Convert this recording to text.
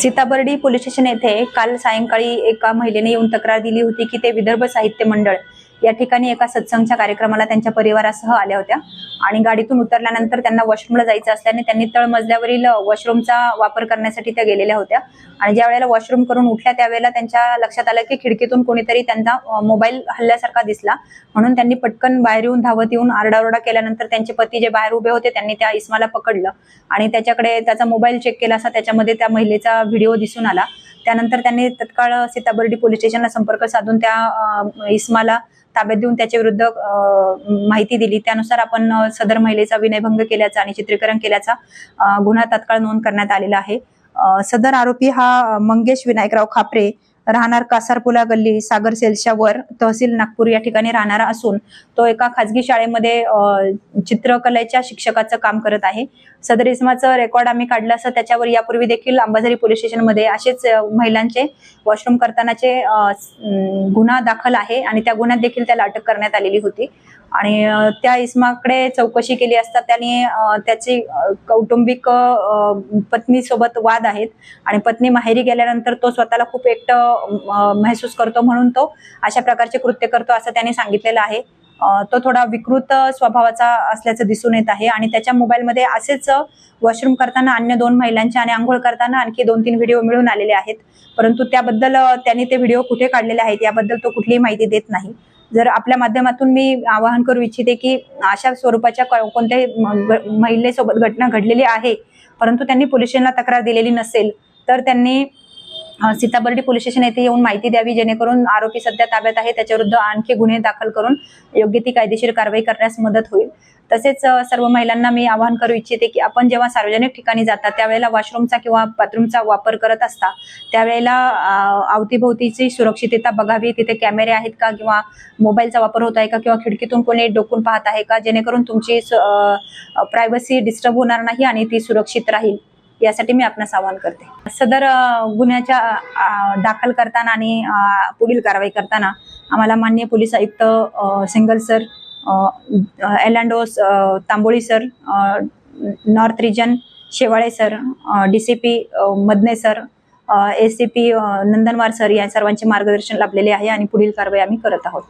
Sitabardi police station येथे काल सायंकाळी एका महिलेने येऊन तक्रार दिली होती की ते विदर्भ साहित्य मंडळ या ठिकाणी एका सत्संगच्या कार्यक्रमाला त्यांच्या परिवारासह आल्या होत्या. आणि गाडीतून उतरल्यानंतर त्यांना वॉशरूमला जायचं असल्याने त्यांनी तळमजल्यावरील वॉशरूमचा वापर करण्यासाठी त्या गेलेल्या होत्या. आणि ज्या वेळेला वॉशरूम करून उठल्या त्यावेळेला त्यांच्या लक्षात आलं की खिडकीतून कोणीतरी त्यांचा मोबाईल हल्ल्यासारखा दिसला. म्हणून त्यांनी पटकन बाहेर येऊन धावत येऊन आरडाओरडा केल्यानंतर त्यांचे पती जे बाहेर उभे होते त्यांनी त्या इस्माला पकडलं. आणि त्याच्याकडे त्याचा मोबाईल चेक केला असा त्याच्यामध्ये त्या महिलेचा व्हिडिओ दिसून आला. त्यानंतर त्यांनी तत्काळ सीताबर्डी पोलीस स्टेशनला संपर्क साधून त्या इस्माला ताब्यात देऊन त्याच्या विरुद्ध माहिती दिली. त्यानुसार आपण सदर महिलेचा विनयभंग केल्याचा आणि चित्रीकरण केल्याचा गुन्हा तत्काळ नोंद करण्यात आलेला आहे. सदर आरोपी हा मंगेश विनायकराव खापरे राहणार कासारपुला गल्ली सागर सेल्सच्या वर तहसील नागपूर या ठिकाणी राहणारा असून तो एका खाजगी शाळेमध्ये चित्रकलेच्या शिक्षकाचं काम करत आहे. सदर इस्माचं रेकॉर्ड आम्ही काढलं असं त्याच्यावर यापूर्वी देखील अंबाझरी पोलीस स्टेशनमध्ये असेच महिलांचे वॉशरूम करतानाचे गुन्हा दाखल आहे आणि त्या गुन्ह्यात देखील त्याला अटक करण्यात आलेली होती. आणि त्या इस्माकडे चौकशी केली असता त्याने त्याची कौटुंबिक पत्नीसोबत वाद आहेत आणि पत्नी माहेरी गेल्यानंतर तो स्वतःला खूप एकटं महसूस करतो म्हणून तो अशा प्रकारचे कृत्य करतो असं त्याने सांगितलेलं आहे. तो थोडा विकृत स्वभावाचा असल्याचं दिसून येत आहे आणि त्याच्या मोबाईलमध्ये असेच वॉशरूम करताना अन्य दोन महिलांचे आणि आंघोळ करताना आणखी दोन तीन व्हिडिओ मिळून आलेले आहेत. परंतु त्याबद्दल त्यांनी ते व्हिडिओ कुठे काढलेले आहेत याबद्दल तो कुठलीही माहिती देत नाही. जर आपल्या माध्यमातून मी आवाहन करू इच्छिते की अशा स्वरूपाच्या कोणत्याही महिलेसोबत घटना घडलेली आहे परंतु त्यांनी पोलीस स्टेशनला तक्रार दिलेली नसेल तर त्यांनी सीताबर्डी पोलीस स्टेशन येथे येऊन माहिती द्यावी जेणेकरून आरोपी सध्या ताब्यात आहे. त्याच्याविरुद्ध आणखी गुन्हे दाखल करून योग्य ती कायदेशीर कारवाई करण्यास मदत होईल. तसेच सर्व महिलांना मी आवाहन करू इच्छिते की आपण जेव्हा सार्वजनिक ठिकाणी जाता त्यावेळेला वॉशरूमचा किंवा बाथरूमचा वापर करत असता त्यावेळेला अवतीभोवतीची सुरक्षितता बघावी. तिथे कॅमेरे आहेत का? किंवा मोबाईलचा वापर होत आहे का? किंवा खिडकीतून कोणी डोकून पाहत आहे का? जेणेकरून तुमची प्रायव्हसी डिस्टर्ब होणार नाही आणि ती सुरक्षित राहील. यासाठी मी आपणास आवाहन करते. सदर गुन्ह्याच्या दाखल करताना आणि पुढील कारवाई करताना आम्हाला माननीय पोलीस आयुक्त Singal sir एलांडोस Tamboli sir north region Shewale sir D C P Madane sir S C P Nandanwar sir या सर्वांचे मार्गदर्शन लाभलेले आहे आणि पुढील कारवाई आम्ही करत आहोत.